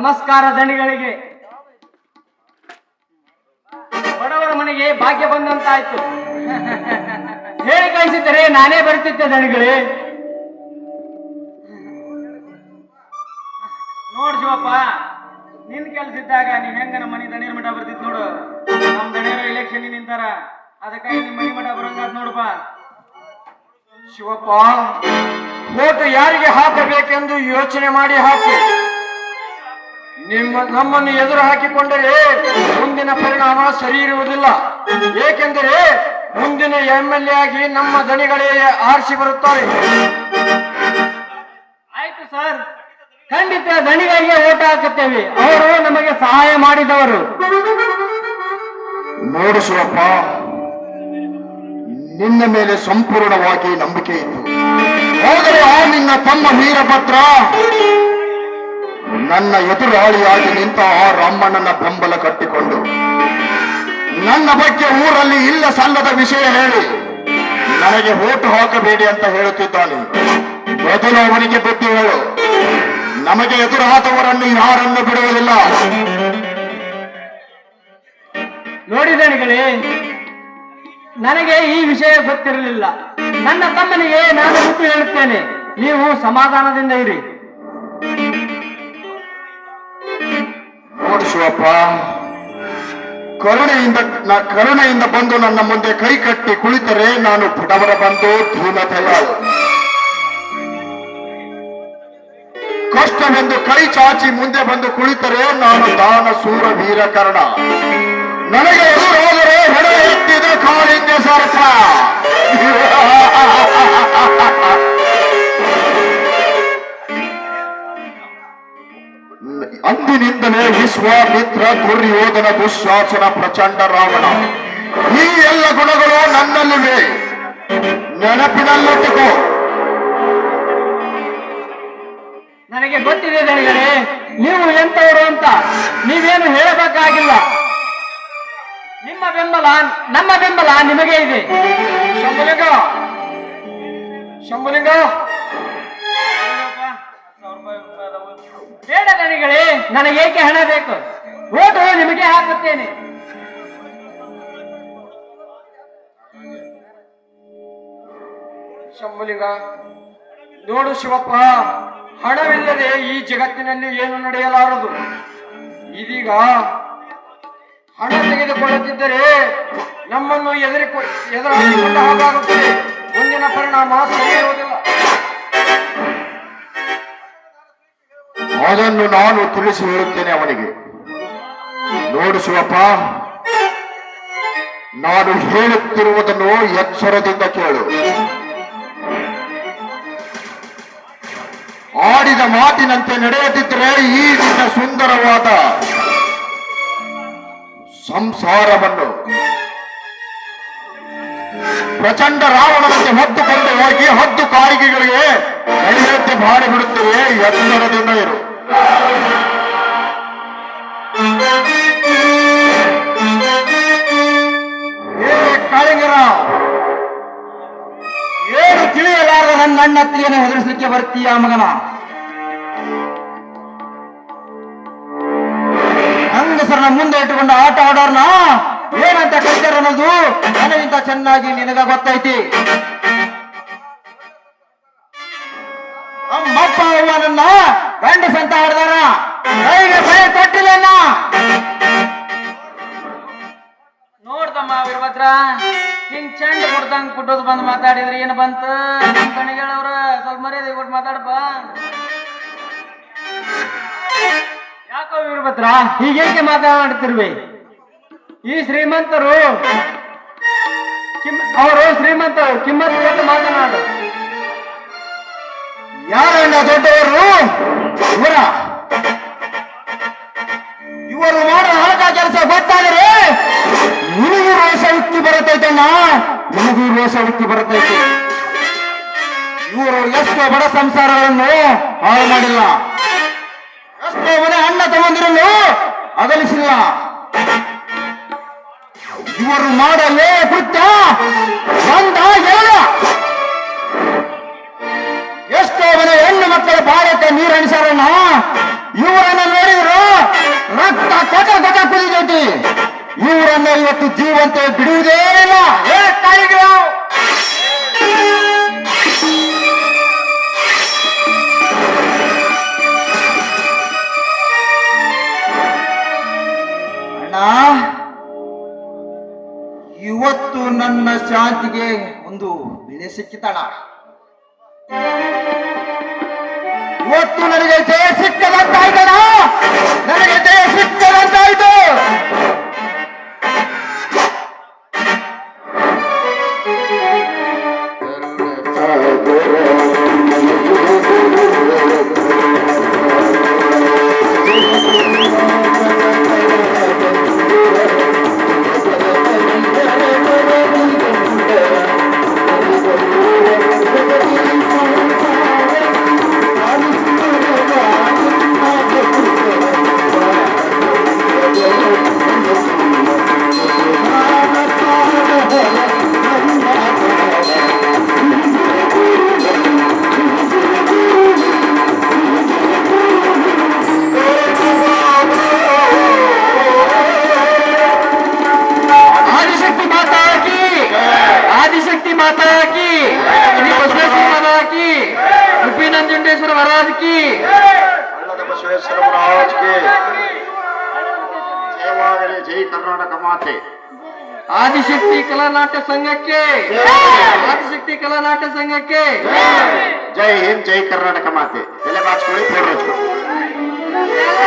ನಮಸ್ಕಾರ ದಣಿಗಳಿಗೆ ಬಡವರ ಮನೆಗೆ ಭಾಗ್ಯ ಬಂದಂತಾಯ್ತು. ಹೇಳಿ ಕಳಿಸಿದ್ದರೆ ನಾನೇ ಬರುತ್ತಿದ್ದೆ ದಣಿಗಳೇ ನೋಡ್ ಶಿವಪ್ಪ, ನಿನ್ ಕೆಲ್ಸ ಇದ್ದಾಗ ನೀವ್ ಹೆಂಗ ನಮ್ಮ ಮನೆ ದಣಿಯರ್ ಮಠ ಬರ್ತಿದ್ ನೋಡು. ನಮ್ ದಣಿಯರು ಎಲೆಕ್ಷನ್ ನಿಂತಾರ. ಅದಕ್ಕಾಗಿ ನಿಮ್ ಮನೆ ಮಠ ಬರಂಗಾದ್ ನೋಡಪ್ಪ. ಶಿವಪ್ಪ ಓಟು ಯಾರಿಗೆ ಹಾಕಬೇಕೆಂದು ಯೋಚನೆ ಮಾಡಿ ಹಾಕಿ. ನಿಮ್ಮ ನಮ್ಮನ್ನು ಎದುರು ಹಾಕಿಕೊಂಡರೆ ಮುಂದಿನ ಪರಿಣಾಮ ಸರಿ ಇರುವುದಿಲ್ಲ ಏಕೆಂದರೆ ಮುಂದಿನ ಎಂ ಎಲ್ ಎ ಆಗಿ ನಮ್ಮ ದಣಿಗಳೇ ಆರಿಸಿ ಬರುತ್ತಾರೆ. ಆಯ್ತು ಸರ್. ಖಂಡಿತ ದಣಿಗಳಿಗೆ ಓಟ ಹಾಕುತ್ತೇವೆ. ಅವರು ನಮಗೆ ಸಹಾಯ ಮಾಡಿದವರು. ನೋಡು ಸುರಪ್ಪ ನಿನ್ನ ಮೇಲೆ ಸಂಪೂರ್ಣವಾಗಿ ನಂಬಿಕೆ ಇತ್ತು. ಆದರೆ ಆ ನಿನ್ನ ತಮ್ಮ ವೀರಭದ್ರ ನನ್ನ ಎದುರಾಳಿಯಾಗಿ ನಿಂತ ಆ ರಾಮಣ್ಣನ ಬೆಂಬಲ ಕಟ್ಟಿಕೊಂಡು, ನನ್ನ ಬಗ್ಗೆ ಊರಲ್ಲಿ ಇಲ್ಲ ಸಲ್ಲದ ವಿಷಯ ಹೇಳಿ, ನನಗೆ ಓಟು ಹಾಕಬೇಡಿ ಅಂತ ಹೇಳುತ್ತಿದ್ದಾನೆ. ಬದಲು ಅವನಿಗೆ ಬುದ್ಧಿ ಹೇಳು. ನಮಗೆ ಎದುರಾದವರನ್ನು ಯಾರನ್ನು ಬಿಡುವುದಿಲ್ಲ. ನೋಡಿದಣಿಗಳೇ ನನಗೆ ಈ ವಿಷಯ ಗೊತ್ತಿರಲಿಲ್ಲ. ನನ್ನ ತಮ್ಮನಿಗೆ ನಾನು ಬಿಟ್ಟು ಹೇಳುತ್ತೇನೆ. ನೀವು ಸಮಾಧಾನದಿಂದ ಇರಿ. ನೋಡು ಶಿವಪ್ಪ ಕರುಣೆಯಿಂದ ಕರುಣೆಯಿಂದ ಬಂದು ನನ್ನ ಮುಂದೆ ಕೈ ಕಟ್ಟಿ ಕುಳಿತರೆ ನಾನು ಬಡವರ ಬಂದು ದೀನದಯಾಳು ಕಷ್ಟವೆಂದು ಕೈ ಚಾಚಿ ಮುಂದೆ ಬಂದು ಕುಳಿತರೆ ನಾನು ದಾನ ಸೂರ ವೀರ ಕರ್ಣ ನನಗೆ ಎದುರಾದರೆ ಹೊಡೆ ಎತ್ತಿದ ಕಾಲಿಂದ ಸರ್ಪ ವಿಶ್ವಾಮಿತ್ರ ದುರ್ಯೋಧನ ದುಶ್ಯಾಸನ ಪ್ರಚಂಡ ರಾವಣ. ಈ ಎಲ್ಲ ಗುಣಗಳು ನನ್ನಲ್ಲಿವೆ ನೆನಪಿನಲ್ಲಿಟ್ಟುಕೋ. ನನಗೆ ಗೊತ್ತಿದೆ ಹೇಳಿದರೆ ನೀವು ಎಂತವರು ಅಂತ. ನೀವೇನು ಹೇಳಬೇಕಾಗಿಲ್ಲ. ನಿಮ್ಮ ಬೆಂಬಲ, ನಮ್ಮ ಬೆಂಬಲ ನಿಮಗೆ ಇದೆ. ಶಂಭುಲಿಂಗ ಶಂಭುಲಿಂಗ. ಬೇಡ ದಣಿಗಳೇ ನನಗೇಕೆ ಹಣ ಬೇಕು? ಓಟು ನಿಮಗೆ ಹಾಕುತ್ತೇನೆ. ಶಂಭುಲಿಂಗ, ನೋಡು ಶಿವಪ್ಪ, ಹಣವಿಲ್ಲದೆ ಈ ಜಗತ್ತಿನಲ್ಲಿ ಏನು ನಡೆಯಲಾರದು? ಇದೀಗ ಹಣ ತೆಗೆದುಕೊಳ್ಳುತ್ತಿದ್ದರೆ ನಮ್ಮನ್ನು ಎದುರಿ ಎದುರಾಗಿಕೊಂಡ ಹಾಗಾಗುತ್ತದೆ ಮುಂದಿನ ಪರಿಣಾಮ ಸರಿ ಅದನ್ನು ನಾನು ತಿಳಿಸಿ ಹೇಳುತ್ತೇನೆ ಅವನಿಗೆ. ನೋಡು ಶಿವಪ್ಪ ನಾನು ಹೇಳುತ್ತಿರುವುದನ್ನು ಎಚ್ಚರದಿಂದ ಕೇಳು. ಆಡಿದ ಮಾತಿನಂತೆ ನಡೆಯದಿದ್ದರೆ ಈ ನಿನ್ನ ಸುಂದರವಾದ ಸಂಸಾರವನ್ನು ಪ್ರಚಂಡ ರಾವಣನಂತೆ ಹೊತ್ತುಕೊಂಡು ಹೋಗಿ ಹದ್ದು ಕಾರಿಗೆಗಳಿಗೆ ನಡೆಯುತ್ತೆ ಬಾಡಿ ಬಿಡುತ್ತವೆ ಎತ್ತರದಿಂದ ಇರು. ಏನು ತಿಳಿಯಲಾರದ ನನ್ನ ಅಣ್ಣ ಅತ್ತಿಗೆಯನ್ನು ಹೆದರಿಸಲಿಕ್ಕೆ ಬರ್ತೀಯ ಮಗನ? ಹೆಂಗಸರನ್ನ ಮುಂದೆ ಇಟ್ಟುಕೊಂಡು ಆಟ ಆಡೋರ್ನ ಏನಂತ ಕಲ್ಚರ್ ಅನ್ನೋದು ನನಗಿಂತ ಚೆನ್ನಾಗಿ ನಿನಗ ಗೊತ್ತೈತಿ. ಅಮ್ಮಪ್ಪ ಅವ್ವನನ್ನ ಗಂಡಸಂತ ಆಡ್ದಾರ ಕೈಗೆ ಭಯ ಕೊಟ್ಟಿಲ್ಲ ನೋಡ್ತಮ್ಮ ವೀರಭದ್ರ, ಹಿಂಗ್ ಚಂಡ್ ಕೊಡ್ದಂಗ್ ಕುಟ್ಟೋದು ಬಂದು ಮಾತಾಡಿದ್ರೆ ಏನು ಬಂತ? ಕಣಿಗಳವ್ರ ಸ್ವಲ್ಪ ಮರ್ಯಾದೆ ಕೊಟ್ಟು ಮಾತಾಡಪ್ಪ ಯಾಕೋ ವೀರಭದ್ರ ಹೀಗೇಕೆ ಮಾತಾಡ್ತಿರ್ವಿ? ಈ ಶ್ರೀಮಂತರು ಅವರು ಶ್ರೀಮಂತರು, ಕಿಮ್ಮತ್ ಮಾತನಾಡು. ಯಾರಣ್ಣ ದೊಡ್ಡವರು? ಇವರ. ಇವರು ಮಾಡೋ ಹಣಕ ಕೆಲಸ ಗೊತ್ತಾದರೆ ನಿನಗೂ ರೋಷ ಉಕ್ಕಿ ಬರುತ್ತೈತಣ್ಣ ನಿನಗೂ ರೋಷ ಉಕ್ಕಿ ಬರುತ್ತೈತೆ ಇವರು ಎಷ್ಟೋ ಬಡ ಸಂಸಾರಗಳನ್ನು ಹಾಳು ಮಾಡಿಲ್ಲ. ಎಷ್ಟೋ ಮನೆ ಅಣ್ಣ ತಮ್ಮಂದಿರನ್ನು ಅಗಲಿಸಿಲ್ಲ. ಇವರು ಮಾಡಲೇ ಕೃತ್ಯ ಬಂದ ಎರಡು ಎಷ್ಟೋ ಭಾರತ ನೀರ ಹಣಿಸಾರಣ್ಣ ಇವರನ್ನು ನೋಡಿದ್ರು ರಕ್ತ ಕೊಟ ಕೊಟ ಕುದಿದೈತಿ ಇವರನ್ನ ಇವತ್ತು ಜೀವಂತ ಬಿಡುವುದೇ ಇಲ್ಲ. ಏ, ತಾಯಿಗಳು! ಅಣ್ಣ, ಇವತ್ತು ನನ್ನ ಶಾಂತಿಗೆ ಒಂದು ಬೆಲೆ ಸಿಕ್ಕಿತಣ ಇವತ್ತು ನನಗೆ ಜಯ ಸಿಕ್ಕದಂತಾಯ್ತಣ ನನಗೆ ಜಯ ಸಿಕ್ಕದಂತಾಯ್ತು. ಆದಿಶಕ್ತಿ ಜಯವಾಗಲಿ ಜೈ ಕರ್ನಾಟಕ ಮಾತೆ. ಆದಿಶಕ್ತಿ ಕಲಾನಾಟ್ಯ ಸಂಘಕ್ಕೆ. ಆದಿಶಕ್ತಿ ಕಲಾನಾಟ್ಯ ಸಂಘಕ್ಕೆ. ಜೈ. ಹಿಂದ್ ಜೈ ಕರ್ನಾಟಕ ಮಾತೆ. ಎಲೆ ಬಾಚ್ಕೊಳ್ಳಿ ಫೋನ್ ಹಚ್ಕೊಳ್ಳಿ